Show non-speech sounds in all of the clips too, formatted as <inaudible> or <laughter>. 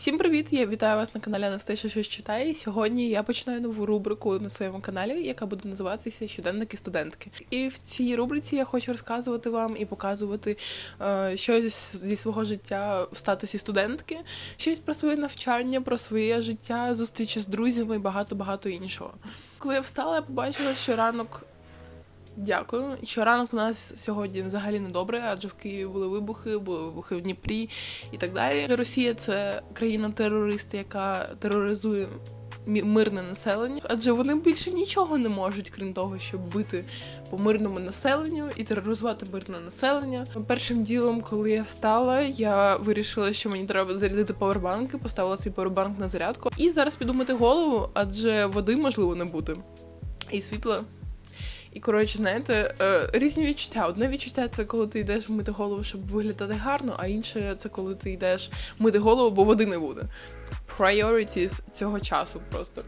Всім привіт! Я вітаю вас на каналі Анастасія щось читає. І сьогодні я починаю нову рубрику на своєму каналі, яка буде називатися Щоденники студентки. І в цій рубриці я хочу розказувати вам і показувати е, щось зі свого життя в статусі студентки, щось про своє навчання, про своє життя, зустрічі з друзями і багато багато іншого. Коли я встала, я побачила, що ранок. Дякую. Що ранок у нас сьогодні взагалі не добре, адже в Києві були вибухи, були вибухи в Дніпрі і так далі. Росія це країна-терорист, яка тероризує мирне населення, адже вони більше нічого не можуть, крім того, щоб бити по мирному населенню і тероризувати мирне населення. Першим ділом, коли я встала, я вирішила, що мені треба зарядити павербанки, поставила свій павербанк на зарядку. І зараз піду мити голову, адже води можливо не бути. І світла і коротше, знаєте, е, різні відчуття. Одне відчуття це коли ти йдеш мити голову, щоб виглядати гарно, а інше це коли ти йдеш мити голову, бо води не буде. Priorities цього часу просто.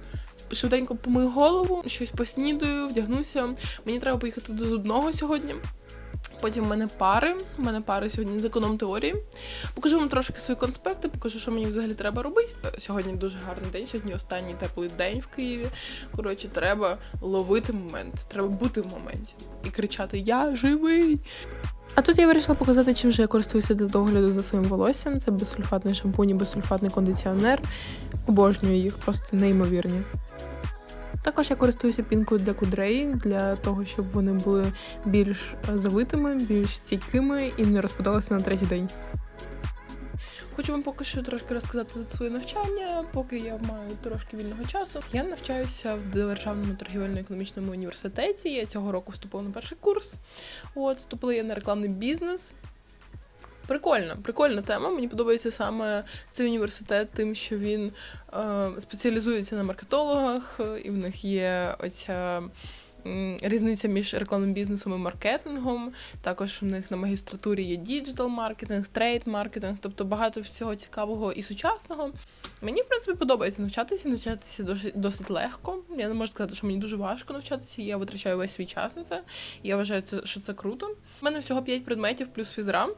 Швиденько помию голову, щось поснідаю, вдягнуся. Мені треба поїхати до зубного сьогодні. Потім в мене пари. У мене пари сьогодні з економ теорії. Покажу вам трошки свої конспекти, покажу, що мені взагалі треба робити. Е, Сьогодні дуже гарний день, сьогодні останній теплий день в Києві. Коротше, треба ловити момент, треба бути в моменті і кричати Я живий! А тут я вирішила показати, чим же я користуюся для догляду за своїм волоссям. Це безсульфатний шампунь і безсульфатний кондиціонер. Обожнюю їх, просто неймовірні. Також я користуюся пінкою для кудрей, для того, щоб вони були більш завитими, більш стійкими і не розпадалися на третій день. Хочу вам поки що трошки розказати за своє навчання, поки я маю трошки вільного часу. Я навчаюся в Державному торгівельно-економічному університеті. Я цього року вступила на перший курс. От вступила я на рекламний бізнес. Прикольно, прикольна тема. Мені подобається саме цей університет, тим, що він е, спеціалізується на маркетологах, і в них є оця різниця між рекламним бізнесом і маркетингом. Також у них на магістратурі є діджитал маркетинг, трейд маркетинг, тобто багато всього цікавого і сучасного. Мені, в принципі, подобається навчатися, навчатися досить, легко. Я не можу сказати, що мені дуже важко навчатися. Я витрачаю весь свій час на це. Я вважаю, що це круто. У мене всього 5 предметів плюс фізра.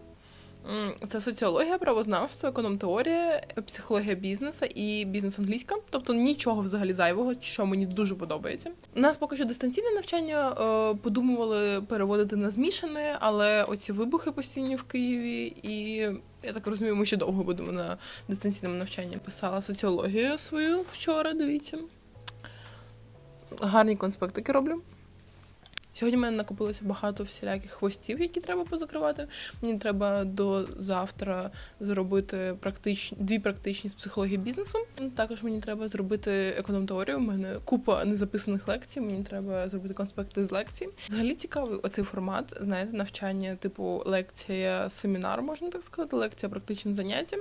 Це соціологія, правознавство, економтеорія, психологія бізнесу і бізнес англійська. Тобто нічого взагалі зайвого, що мені дуже подобається. У нас поки що дистанційне навчання е, подумували переводити на змішане, але оці вибухи постійні в Києві, і я так розумію, ми ще довго будемо на дистанційному навчанні. Писала соціологію свою вчора. Дивіться. Гарні конспектики роблю. Сьогодні в мене накопилося багато всіляких хвостів, які треба позакривати. Мені треба до завтра зробити практич... дві практичні з психології бізнесу. Також мені треба зробити економ-теорію. У мене купа незаписаних лекцій. Мені треба зробити конспекти з лекцій. Взагалі цікавий оцей формат. Знаєте, навчання, типу лекція, семінар, можна так сказати, лекція, практичне заняття.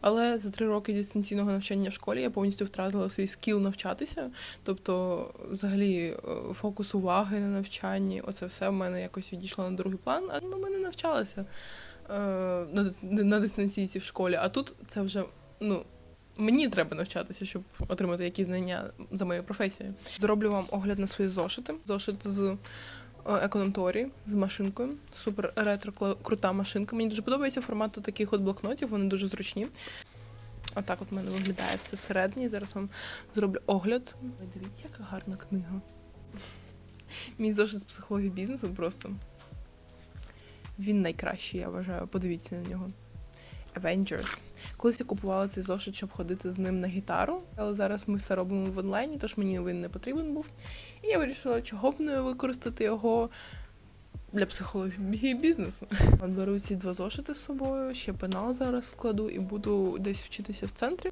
Але за три роки дистанційного навчання в школі я повністю втратила свій скіл навчатися. Тобто, взагалі, е, фокус уваги на навчанні, оце все в мене якось відійшло на другий план. А ну, ми не навчалися е, на, на дистанційці в школі. А тут це вже ну. Мені треба навчатися, щоб отримати якісь знання за моєю професією. Зроблю вам огляд на свої зошити. Зошит з е, економторії, з машинкою. Супер ретро крута машинка. Мені дуже подобається формат таких от блокнотів, вони дуже зручні. Отак от в мене виглядає все всередині. Зараз вам зроблю огляд. Дивіться, яка гарна книга. <laughs> Мій зошит з психології бізнесу просто. Він найкращий, я вважаю. Подивіться на нього. Avengers. Колись я купувала цей зошит, щоб ходити з ним на гітару, але зараз ми все робимо в онлайні, тож мені він не потрібен був. І я вирішила, чого б не використати його для психології бізнесу. <laughs> Беру ці два зошити з собою, ще пенал зараз складу і буду десь вчитися в центрі.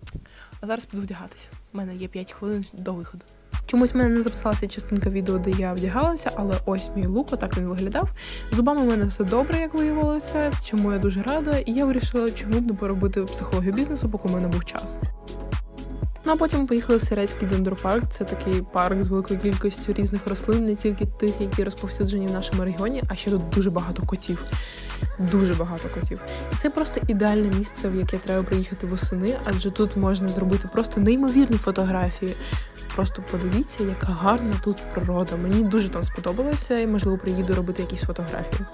А зараз піду вдягатися. У мене є 5 хвилин до виходу. Чомусь в мене не записалася частинка відео, де я вдягалася, але ось мій лук, отак він виглядав. Зубами в мене все добре, як виявилося, чому я дуже рада, і я вирішила, чому б не поробити психологію бізнесу, поки у мене був час. Ну а потім поїхали в Сирецький дендропарк. Це такий парк з великою кількістю різних рослин, не тільки тих, які розповсюджені в нашому регіоні, а ще тут дуже багато котів. Дуже багато котів. І це просто ідеальне місце, в яке треба приїхати восени, адже тут можна зробити просто неймовірні фотографії. Просто подивіться, яка гарна тут природа. Мені дуже там сподобалося, і можливо приїду робити якісь фотографії.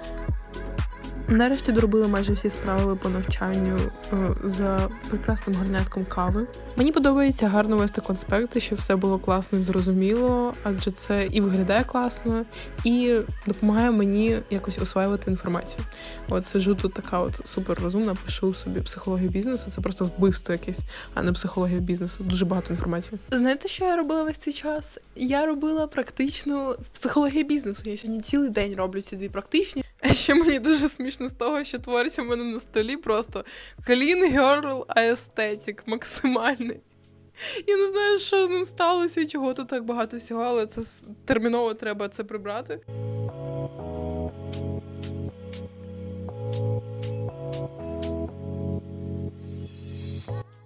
Нарешті доробила майже всі справи по навчанню е, за прекрасним гарнятком кави. Мені подобається гарно вести конспекти, щоб все було класно і зрозуміло, адже це і виглядає класно, і допомагає мені якось осваювати інформацію. От сижу тут така от супер розумна, пишу собі психологію бізнесу. Це просто вбивство якесь, а не психологія бізнесу. Дуже багато інформації. Знаєте, що я робила весь цей час? Я робила практичну з психології бізнесу. Я сьогодні цілий день роблю ці дві практичні. <laughs> Ще мені дуже смішно з того, що твориться в мене на столі просто clean girl aesthetic максимальний. Я не знаю, що з ним сталося і чого тут так багато всього, але це терміново треба це прибрати.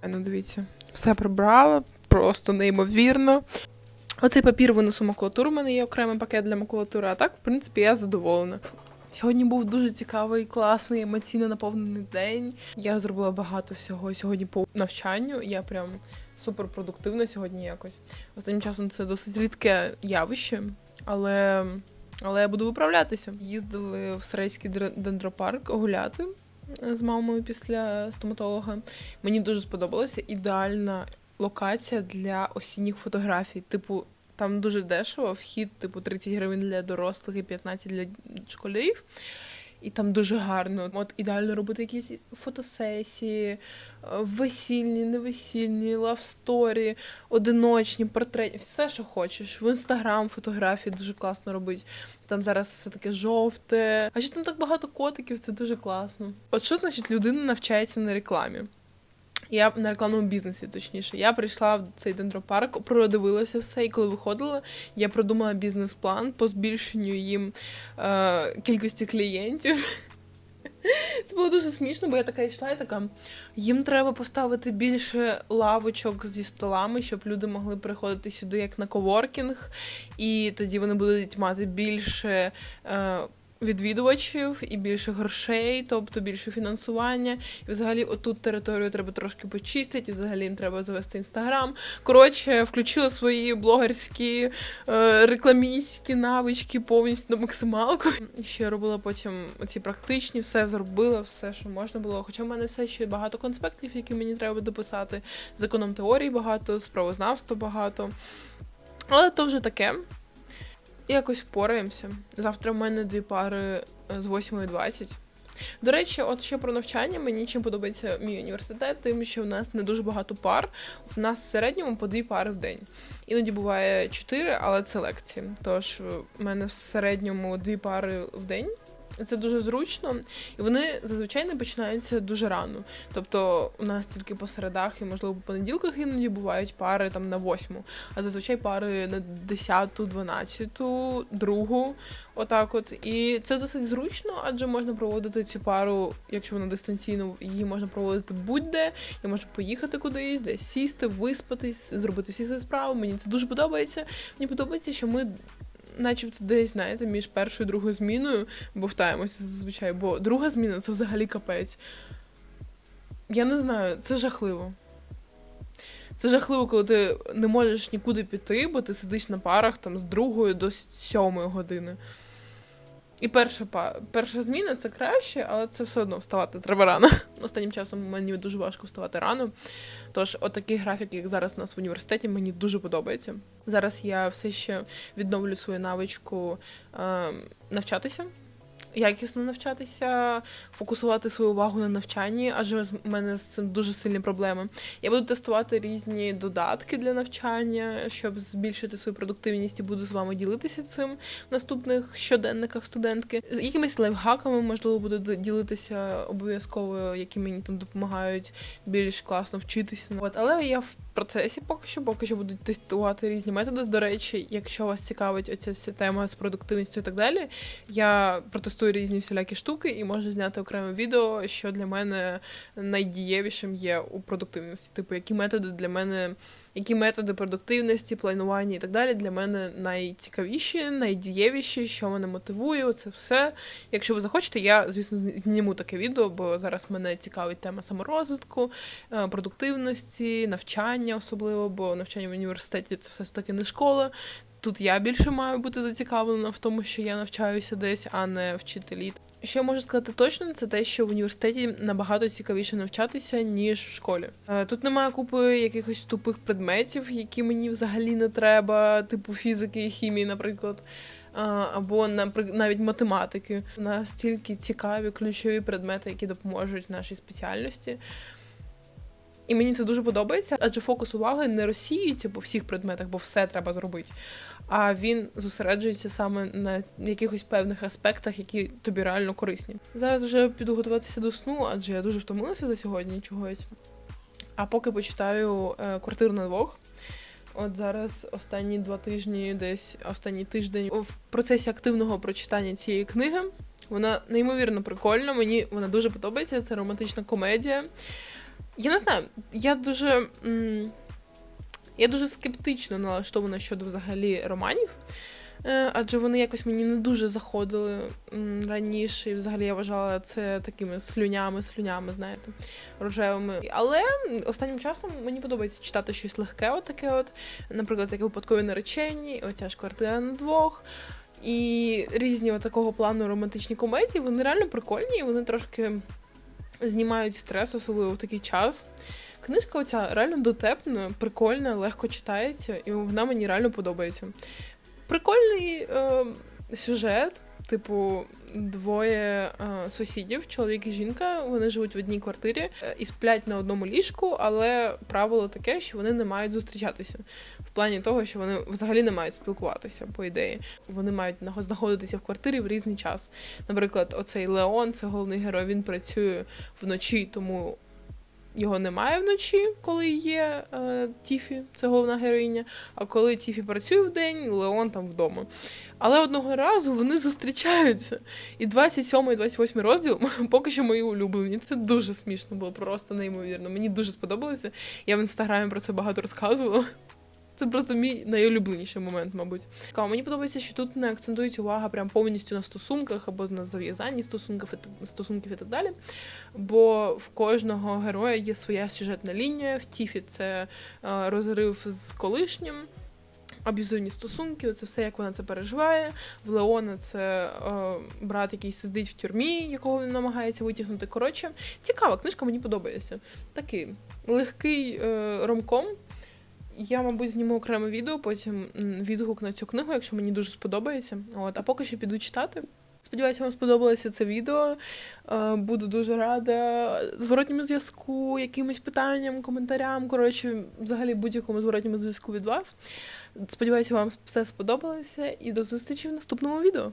Ну, дивіться, все прибрала, просто неймовірно. Оцей папір винесу макулатуру, у мене є окремий пакет для макулатури, а так, в принципі, я задоволена. Сьогодні був дуже цікавий, класний, емоційно наповнений день. Я зробила багато всього сьогодні по навчанню. Я прям суперпродуктивна сьогодні якось. Останнім часом це досить рідке явище, але, але я буду виправлятися. Їздили в Срейський др- дендропарк гуляти з мамою після стоматолога. Мені дуже сподобалося. Ідеальна локація для осінніх фотографій. Типу, там дуже дешево, вхід, типу, 30 гривень для дорослих і 15 для школярів. І там дуже гарно. От ідеально робити якісь фотосесії, е, весільні, невесільні, лавсторі, одиночні, портретні, все, що хочеш. В інстаграм фотографії дуже класно робить. Там зараз все таке жовте. А ще там так багато котиків, це дуже класно. От що значить людина навчається на рекламі? Я на рекламному бізнесі, точніше. Я прийшла в цей дендропарк, продивилася все, і коли виходила, я продумала бізнес-план по збільшенню їм е, кількості клієнтів. <laughs> Це було дуже смішно, бо я така йшла і така. Їм треба поставити більше лавочок зі столами, щоб люди могли приходити сюди як на коворкінг, і тоді вони будуть мати більше. Е, Відвідувачів і більше грошей, тобто більше фінансування. І взагалі отут територію треба трошки почистити, і взагалі їм треба завести інстаграм. Коротше, включила свої блогерські е, рекламістські навички повністю на максималку. Ще робила потім оці практичні, все зробила, все, що можна було. Хоча в мене все ще багато конспектів, які мені треба дописати. З економ теорії багато, з правознавства багато. Але то вже таке. Якось впораємося. Завтра в мене дві пари е, з 8.20. До речі, от ще про навчання. Мені чим подобається мій університет, тим, що в нас не дуже багато пар. В нас в середньому по дві пари в день. Іноді буває чотири, але це лекції. Тож в мене в середньому дві пари в день. Це дуже зручно, і вони зазвичай не починаються дуже рано. Тобто у нас тільки по середах і, можливо, по понеділках іноді бувають пари там на восьму, а зазвичай пари на десяту, дванадцяту, другу. Отак от. І це досить зручно, адже можна проводити цю пару, якщо вона дистанційно, її можна проводити будь-де. Я можу поїхати кудись, десь сісти, виспатись, зробити всі свої справи. Мені це дуже подобається. Мені подобається, що ми. Начебто десь, знаєте, між першою і другою зміною бовтаємося зазвичай, бо друга зміна це взагалі капець. Я не знаю, це жахливо. Це жахливо, коли ти не можеш нікуди піти, бо ти сидиш на парах там з другої до сьомої години. І перша перша зміна це краще, але це все одно вставати треба рано. Останнім часом мені дуже важко вставати рано. Тож, отакий графік, як зараз у нас в університеті, мені дуже подобається. Зараз я все ще відновлю свою навичку е, навчатися. Якісно навчатися, фокусувати свою увагу на навчанні, адже в мене з цим дуже сильні проблеми. Я буду тестувати різні додатки для навчання, щоб збільшити свою продуктивність і буду з вами ділитися цим в наступних щоденниках студентки. З якимись лайфхаками, можливо, буду ділитися обов'язково, які мені там допомагають більш класно вчитися. От, але я в процесі поки що, поки що будуть тестувати різні методи. До речі, якщо вас цікавить оця вся тема з продуктивністю і так далі, я протестую різні всілякі штуки і можу зняти окреме відео, що для мене найдієвішим є у продуктивності. Типу, які методи для мене, які методи продуктивності, планування і так далі для мене найцікавіші, найдієвіші, що мене мотивує, це все. Якщо ви захочете, я, звісно, зніму таке відео, бо зараз мене цікавить тема саморозвитку, е, продуктивності, навчання особливо, бо навчання в університеті це все ж таки не школа. Тут я більше маю бути зацікавлена в тому, що я навчаюся десь, а не вчителі. Що я можу сказати точно, це те, що в університеті набагато цікавіше навчатися, ніж в школі. Е, Тут немає купи якихось тупих предметів, які мені взагалі не треба, типу фізики і хімії, наприклад. Або навіть математики. У нас тільки цікаві ключові предмети, які допоможуть нашій спеціальності. І мені це дуже подобається, адже фокус уваги не розсіюється по всіх предметах, бо все треба зробити. А він зосереджується саме на якихось певних аспектах, які тобі реально корисні. Зараз вже піду готуватися до сну, адже я дуже втомилася за сьогодні чогось. А поки почитаю е, квартиру на двох. От зараз останні два тижні, десь останній тиждень в процесі активного прочитання цієї книги. Вона неймовірно прикольна. Мені вона дуже подобається. Це романтична комедія. Я не знаю, я дуже. Я дуже скептично налаштована щодо взагалі романів, е, адже вони якось мені не дуже заходили раніше. І взагалі я вважала це такими слюнями, слюнями, знаєте, рожевими. Але останнім часом мені подобається читати щось легке, от таке от, наприклад, як випадкові наречені, оця ж квартира на двох. І різні такого плану романтичні комедії, вони реально прикольні, і вони трошки знімають стрес, особливо в такий час. Книжка оця реально дотепна, прикольна, легко читається, і вона мені реально подобається. Прикольний е, сюжет, типу, двоє е, сусідів, чоловік і жінка, вони живуть в одній квартирі е, і сплять на одному ліжку, але правило таке, що вони не мають зустрічатися. В плані того, що вони взагалі не мають спілкуватися, по ідеї. Вони мають знаходитися в квартирі в різний час. Наприклад, оцей Леон, це головний герой, він працює вночі, тому його немає вночі, коли є е, Тіфі, це головна героїня. А коли Тіфі працює вдень, Леон там вдома. Але одного разу вони зустрічаються. І 27 і 28 розділ <laughs> поки що мої улюблені. Це дуже смішно було, просто неймовірно. Мені дуже сподобалося. Я в інстаграмі про це багато розказувала. Це просто мій найулюбленіший момент, мабуть. Цікаво, мені подобається, що тут не акцентується увага прям повністю на стосунках або на зав'язанні стосунків стосунків і так далі. Бо в кожного героя є своя сюжетна лінія. В Тіфі це е, розрив з колишнім. Аб'юзивні стосунки, це все, як вона це переживає. В Леона це е, брат, який сидить в тюрмі, якого він намагається витягнути. Коротше, цікава книжка, мені подобається. Такий легкий е, ромком. Я, мабуть, зніму окреме відео, потім відгук на цю книгу, якщо мені дуже сподобається. От, а поки що піду читати. Сподіваюся, вам сподобалося це відео. Е, Буду дуже рада зворотньому зв'язку, якимось питанням, коментарям. Коротше, взагалі будь-якому зворотньому зв'язку від вас. Сподіваюся, вам все сподобалося і до зустрічі в наступному відео.